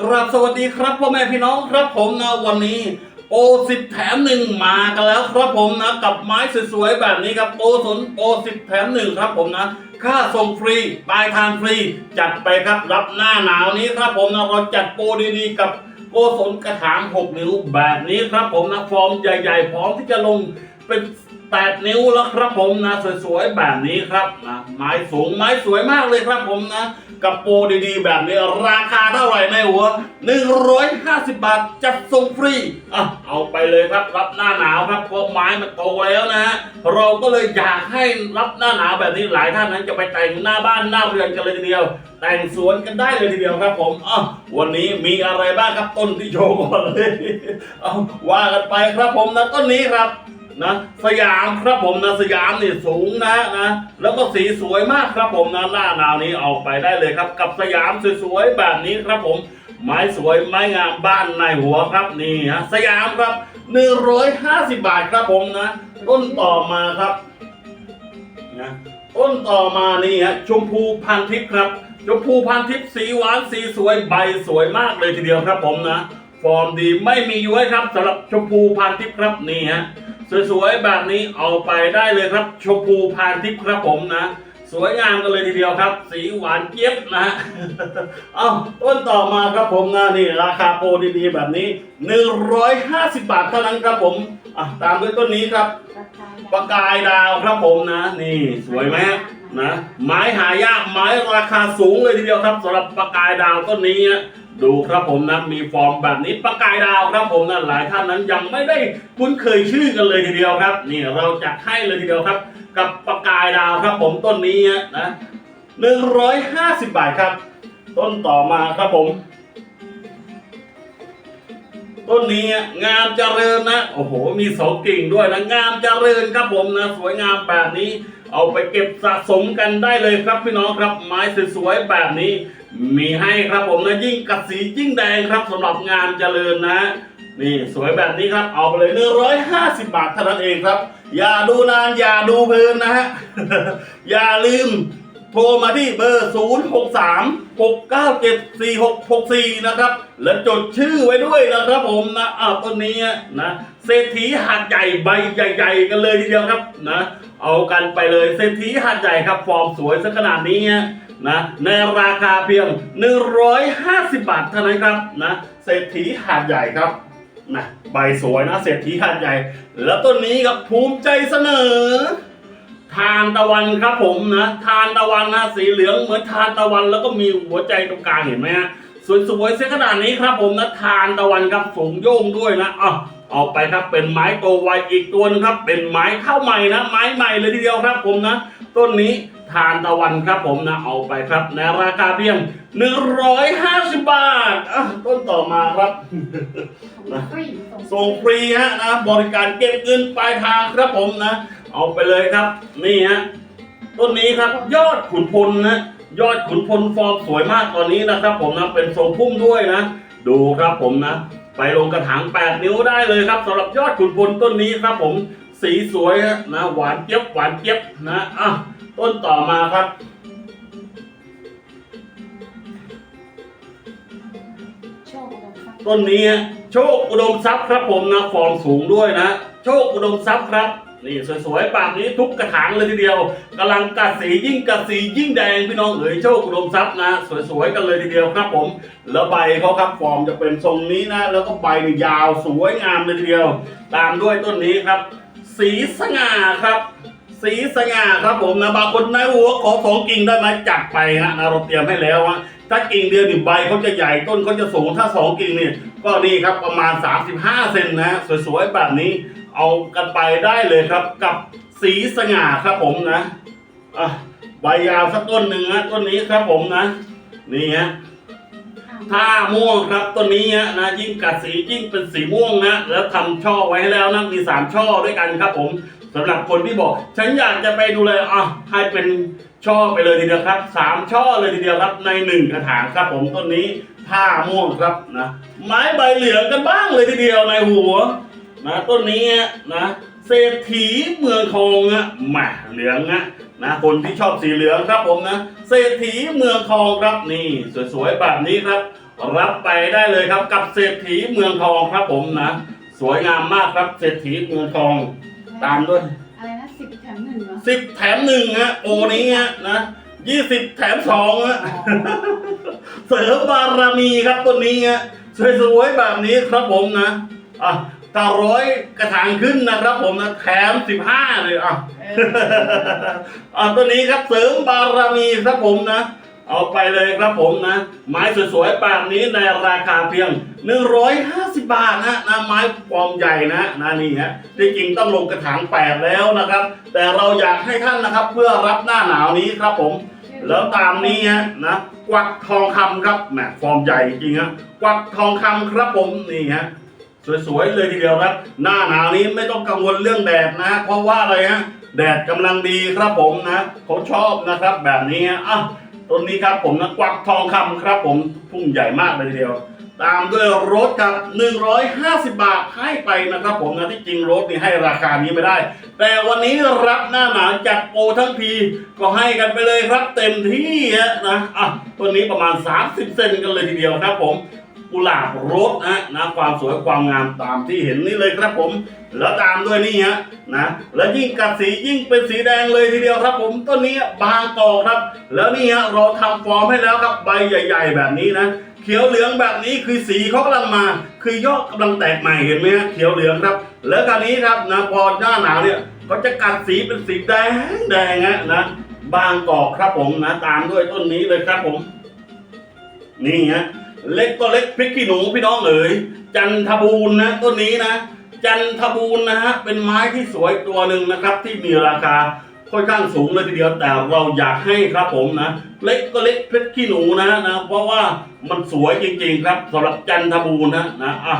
กราบสวัสดีครับพ่อแม่พี่น้องครับผมนะวันนี้โปรสิบแถมหนึ่งมากันแล้วครับผมนะกับไม้สวยๆแบบนี้ครับโปรสนโปรสิบแถมหนึ่งครับผมนะค่าส่งฟรีปลายทางฟรี จัดไปครับรับหน้าหนาวนี้ครับผมนะเราจัดโปรดีๆกับโกศลกระถางหกนิ้วแบบนี้ครับผมนะฟอร์มใหญ่ๆพร้อมที่จะลงเป็น8นิ้วแล้วครับผมนะสวยๆแบบนี้ครับนะไม้สูงไม้สวยมากเลยครับผมนะ กับโปรดีๆ แบบนี้ราคาเท่าไหร่ในหัว 150 บาทจัดส่งฟรีอะเอาไปเลยครับรับหน้าหนาวครับเพราะไม้มันโตแล้วนะฮะเราก็เลยอยากให้รับหน้าหนาวแบบนี้หลายท่านนั้นจะไปแต่งหน้าบ้านหน้าเรือนกันเลยทีเดียว แต่งสวนกันได้เลยทีเดียวครับผมอะวันนี้มีอะไรบ้างครับต้นที่โชว์ก่อนเลยเอาว่ากันไปครับผมนะต้นนี้ครับ นะสยามครับผมนะสยามนี่สูงนะนะแล้วก็สีสวยมากครับผมนะหน้าหนาวนี้เอาไปได้เลยครับ กับสยามสวยๆแบบนี้ครับผมไม้สวยไม้งามบ้านในหัวครับนี่ฮะสยามครับ 150 บาทครับผมนะต้นต่อมาครับนะต้นต่อมานี่ฮะชมพูพันทิพย์ครับชมพูพันทิพย์สีหวานสีสวยใบสวยมากเลยทีเดียวครับผมนะฟอร์มดีไม่มีย้วยครับสำหรับชมพูพันทิพย์ครับนี่ฮะสวยๆแบบนี้เอาไปได้เลยครับ ชมพูพานทิพย์ครับผมนะ สวยงามกันเลยทีเดียวครับ สีหวานเจี๊ยบนะเอาต้นต่อมาครับผมนะนี่ราคาโปรดีๆแบบนี้ 150 บาทเท่านั้นครับผมอะตามด้วยต้นนี้ครับประกายดาวครับผมนะ นี่สวยไหมฮะนะไม้หายากไม้ราคาสูงเลยทีเดียวครับสำหรับประกายดาวต้นนี้ ดูครับผมนะมีฟอร์มแบบนี้ประกายดาวครับผมนะหลายท่านนั้นยังไม่ได้คุ้นเคยชื่อกันเลยทีเดียวครับนี่เราจะให้เลยทีเดียวครับ กับประกายดาวครับผมต้นนี้นะหนึ่งร้อยห้าสิบบาทครับ ต้นต่อมาครับผม ต้นนี้งามเจริญนะโอ้โหมีสองกิ่งด้วยนะงามเจริญครับผมนะสวยงามแบบนี้เอาไปเก็บสะสมกันได้เลยครับพี่น้องครับไม้สวยๆแบบนี้ มีให้ครับผมนะยิ่งกัดสียิ่งแดงครับสำหรับงามเจริญนะนี่สวยแบบนี้ครับเอาไปเลย150บาทเท่านั้นเองครับ อย่าดูนานอย่าดูเพลินนะฮะอย่าลืมโทรมาที่เบอร์ 0 6 3 6 9 7 4 6 6 4 นะครับ และจดชื่อไว้ด้วยนะครับผมนะอ้าวต้นนี้นะเศรษฐีหาดใหญ่ใบใหญ่ๆ กันเลยทีเดียวครับนะ เอากันไปเลยเศรษฐีหาดใหญ่ครับ ฟอร์มสวยสักขนาดนี้ นะในราคาเพียง 150 บาทเท่านั้นครับนะเศรษฐีหาดใหญ่ครับนะใบสวยนะเศรษฐีหาดใหญ่ แล้วต้นนี้ครับภูมิใจเสนอ ทานตะวันครับผมนะทานตะวันนะสีเหลืองเหมือนทานตะวันแล้วก็มีหัวใจตรงกลางเห็นไหมฮะสวยๆเส้นขนาดนี้ครับผมนะทานตะวันครับสูงโย่งด้วยนะอะ เอาไปครับเป็นไม้โตไวอีกตัวหนึงครับ เป็นไม้ข้าวใหม่นะ ไม้ใหม่เลยทีเดียวครับผมนะ ต้นนี้ทานตะวันครับผมนะเอาไปครับในราคาเพียง 150 บาทอะต้นต่อมาครับ ส่งฟรีฮะนะบริการเก็บเงินปลายทางครับผมนะ เอาไปเลยครับ นี่ฮะต้นนี้ครับยอดขุนพลนะยอดขุนพลฟอร์มสวยมากตอนนี้นะครับ ผมนะเป็นทรงพุ่มด้วยนะ ดูครับผมนะ ไปลงกระถาง 8 นิ้วได้เลยครับสำหรับยอดขุนพลต้นนี้ครับผมสีสวยนะหวานเจี๊ยบหวานเจี๊ยบนะอะต้นต่อมาครับ ต้นนี้โชคอุดมทรัพย์ครับผมนะฟอร์มสูงด้วยนะ โชคอุดมทรัพย์ครับ นี่สวยๆแบบนี้ทุกกระถางเลยทีเดียวกำลังกัดสียิ่งกัดสียิ่งแดงพี่น้องเอ๋ยโชคอุดมทรัพย์นะ สวยๆกันเลยทีเดียวครับผม แล้วใบเขาครับฟอร์มจะเป็นทรงนี้นะ แล้วก็ใบนี่ยาวสวยงามเลยทีเดียว ตามด้วยต้นนี้ครับ สีสง่าครับ สีสง่าครับผมนะบางคนนายหัวขอสองกิ่งได้ไหมจัดไปฮะนะเราเตรียมให้แล้วฮะถ้ากิ่งเดียวนี่ใบเขาจะใหญ่ต้นเขาจะสูงถ้าสองกิ่งนี่ก็นี่ครับประมาณ 35เซนนะ สวยๆแบบนี้ เอากันไปได้เลยครับ กับสีสง่าครับผมนะอะใบยาวสักต้นหนึ่งนะต้นนี้ครับผมนะ นี่ฮะถ้าม่วงครับต้นนี้ฮะนะยิ่งกัดสียิ่งเป็นสีม่วงนะแล้วทำช่อไว้แล้วนะมีสามช่อด้วยกันครับผมสำหรับคนที่บอก ฉันอยากจะไปดูเลยอะให้เป็นช่อไปเลยทีเดียวครับสามช่อเลยทีเดียวครับในหนึ่งกระถางครับผมต้นนี้ผ้าม่วงครับนะไม้ใบเหลืองกันบ้างเลยทีเดียวในหัว นะต้นนี้นะเศรษฐีเมืองทองอะแหมเหลืองอะนะคนที่ชอบสีเหลืองครับผมนะเศรษฐีเมืองทองครับนี่ สวยๆแบบนี้ครับ รับไปได้เลยครับกับเศรษฐีเมืองทองครับผมนะสวยงามมากครับเศรษฐีเมืองทอง ตามด้วยอะไรนะสิบแถมหนึ่งเหรอสิบแถมหนึ่งฮะโอนี้ฮะนะยี่สิบแถมสองฮะเสริมบารมีครับต้นนี้ฮะสวยๆแบบนี้ครับผมนะอะ ตาร้อยกระถางขึ้นนะครับผมนะแถมสิบห้าเลยอะเอออะตัวนี้ครับเสริมบารมีครับผมนะ เอาไปเลยครับผมนะ ไม้สวยๆแบบนี้ในราคาเพียง 150 บาทนะนะไม้ฟอร์มใหญ่นะนะนี่ฮะที่จริงต้องลงกระถางแปดแล้วนะครับ แต่เราอยากให้ท่านนะครับ เพื่อรับหน้าหนาวนี้ครับผมแล้วตามนี้ฮะนะกวักทองคำครับแหมฟอร์มใหญ่จริงฮะกวักทองคำครับผมนี่ฮะ สวยๆเลยทีเดียวครับ หน้าหนาวนี้ไม่ต้องกังวลเรื่องแดดนะ เพราะว่าอะไรฮะแดดกำลังดีครับผมนะเขาชอบนะครับแบบนี้อะต้นนี้ครับผมนะกวักทองคำครับผมพุ่งใหญ่มากเลยทีเดียว ตามด้วยรถครับ 150 บาทให้ไปนะครับผมนะที่จริงรถนี่ให้ราคานี้ไม่ได้ แต่วันนี้รับหน้าหนาวจัดโปรทั้งทีก็ให้กันไปเลยครับเต็มที่นะอะตัวนี้ประมาณ 30 เซนกันเลยทีเดียวครับผม กุหลาบรถนะนะความสวยความงามตามที่เห็นนี่เลยครับผม แล้วตามด้วยนี่ฮะนะแล้วยิ่งกัดสียิ่งเป็นสีแดงเลยทีเดียวครับ ผมต้นนี้บางกอกครับ แล้วนี่ฮะเราทำฟอร์มให้แล้วครับใบใหญ่ ๆ แบบนี้นะเขียวเหลืองแบบนี้คือสีเขากำลังมา คือยอดกำลังแตกใหม่เห็นไหมฮะเขียวเหลืองครับ แล้วคราวนี้ครับนะพอหน้าหนาวเนี่ยเขาจะกัดสีเป็นสีแดงแดงฮะนะบางกอกครับผมนะตามด้วยต้นนี้เลยครับผม นี่ฮะ เล็กก็เล็กพริกขี้หนูพี่น้องเอ๋ยจันทบูรณ์นะต้นนี้นะ จันทบูรณ์นะฮะเป็นไม้ที่สวยตัวหนึ่งนะครับ ที่มีราคาค่อนข้างสูงเลยทีเดียวแต่เราอยากให้ครับผมนะ เล็กก็เล็กเพชรขี้หนูนะนะเพราะว่ามันสวยจริงๆครับสำหรับจันทบูรณ์นะนะอะ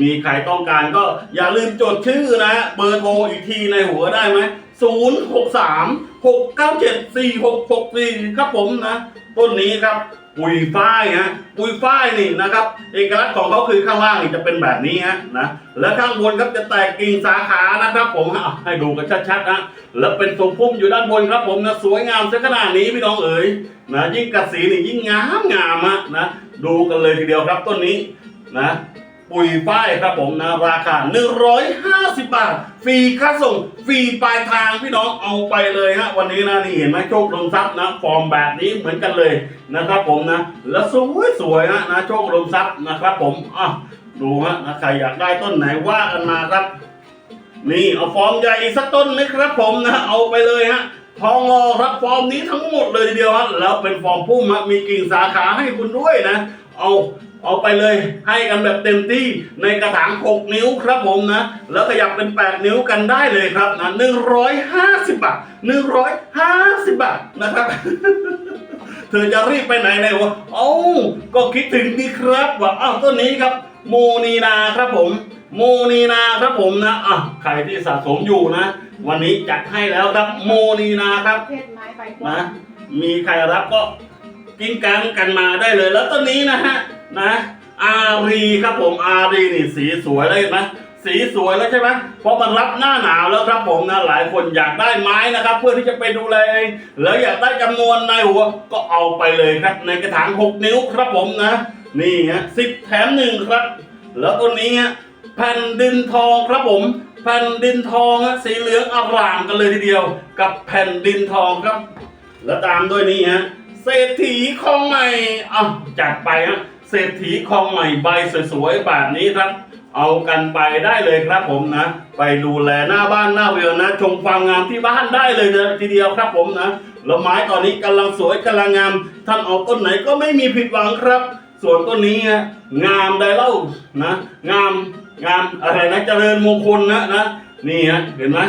มีใครต้องการก็อย่าลืมจดชื่อนะ เบอร์โทรอีกทีในหัวได้ไหมศูนย์หกสามหกเก้าเจ็ดสี่หกหกสี่ครับผมนะ ต้นนี้ครับ ปุยฝ้ายฮะปุยฝ้ายนี่นะครับ เอกลักษณ์ของเขาคือข้างล่างนี่จะเป็นแบบนี้ฮะนะแล้วข้างบนครับจะแตกกิ่งสาขานะครับผมให้ดูกันชัดๆนะแล้วเป็นทรงพุ่มอยู่ด้านบนครับผมนะสวยงามซะขนาดนี้พี่น้องเอ๋ยนะยิ่งกัดสีนี่ยิ่งงามงามฮะนะดูกันเลยทีเดียวครับต้นนี้นะ ปุ๋ยฝ้ายครับผมนะราคา 150 บาท ฟรีค่าส่ง ฟรีปลายทางพี่น้องเอาไปเลยฮะวันนี้นะนี่เห็นไหมโชคลมทรัพย์นะ ฟอร์มแบบนี้เหมือนกันเลยนะครับผมนะ แล้วสวยสวยนะนะโชคลมทรัพย์นะครับผมอะดูฮะนะใครอยากได้ต้นไหนว่ากันมาครับ นี่เอาฟอร์มใหญ่อีกสักต้นไหมครับผมนะ เอาไปเลยฮะทองงอครับฟอร์มนี้ทั้งหมดเลยทีเดียวฮะแล้วเป็นฟอร์มพุ่มฮะมีกิ่งสาขาให้คุณด้วยนะ เอา เอาไปเลย ให้กันแบบเต็มที่ในกระถาง 6 นิ้วครับผมนะ แล้วขยับเป็น 8 นิ้วกันได้เลยครับนะ150 บาท 150 บาทนะครับเธอจะรีบไปไหนไหนวะเอ้าก็คิดถึงดีครับว่าอ้าวต้นนี้ครับ โมนีนาครับผม โมนีนาครับผมนะอะใครที่สะสมอยู่นะ วันนี้จัดให้แล้วครับโมนีนาครับเพศไม้ใบกว้านะงมีใครรับก็กิ้งกังกันมาได้เลยแล้วต้นนี้นะฮะ นะ อารีครับผมอารีนี่สีสวยเลยนะสีสวยแล้วใช่ไหมเพราะมันรับหน้าหนาวแล้วครับผมนะหลายคนอยากได้ไม้นะครับ เพื่อที่จะไปดูแลเองแล้วอยากได้จำนวนในหัวก็เอาไปเลยครับ ในกระถาง 6 นิ้วครับผมนะ นี่ฮะสิบแถมหนึ่งครับ แล้วต้นนี้ฮะแผ่นดินทองครับผม แผ่นดินทองฮะสีเหลืองอร่ามกันเลยทีเดียว กับแผ่นดินทองครับ แล้วตามด้วยนี่ฮะเศรษฐีคลองใหม่อะจัดไปฮะ เศรษฐีคลองใหม่ใบสวยๆแบบนี้ครับ เอากันไปได้เลยครับผมนะ ไปดูแลหน้าบ้านหน้าเรือนนะ ชมความงามที่บ้านได้เลยนะทีเดียวครับผมนะแล้วไม้ตอนนี้กำลังสวยกำลังงาม ท่านเอาต้นไหนก็ไม่มีผิดหวังครับ ส่วนต้นนี้งามได้เล่านะ งามงามอะไรนะเจริญมงคลนะนะนี่ฮะเห็นไหม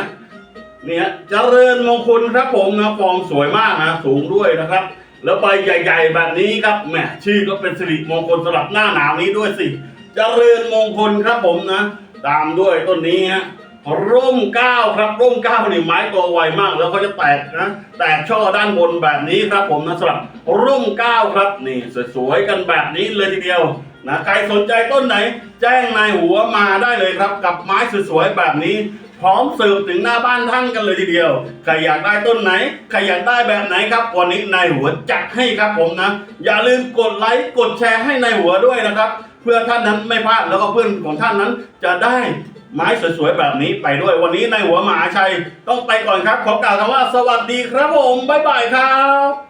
เนี่ยเจริญมงคลครับผมนะฟอร์มสวยมากนะสูงด้วยนะครับ แล้วใบใหญ่ ๆ แบบนี้ครับแหมชื่อก็เป็นสิริมงคลสำหรับหน้าหนาวนี้ด้วยสิเจริญมงคลครับผมนะ ตามด้วยต้นนี้ฮะร่มเก้าครับร่มเก้านี่ไม้ตัวไวมาก แล้วเขาจะแตกนะแตกช่อด้านบนแบบนี้ครับผมนะสำหรับร่มเก้าครับนี่สวยๆกันแบบนี้เลยทีเดียวนะใครสนใจต้นไหน แจ้งนายหัวมาได้เลยครับ กับไม้สวยๆแบบนี้ พร้อมเสิร์ฟถึงหน้าบ้านท่านกันเลยทีเดียวใครอยากได้ต้นไหนใครอยากได้แบบไหนครับ วันนี้นายหัวจัดให้ครับผมนะ อย่าลืมกดไลค์กดแชร์ให้นายหัวด้วยนะครับ เพื่อท่านนั้นไม่พลาดแล้วก็เพื่อนของท่านนั้นจะได้ไม้สวยๆแบบนี้ไปด้วยวันนี้นายหัวมหาชัยต้องไปก่อนครับ ขอกล่าวคำว่าสวัสดีครับผมบ๊ายบายครับ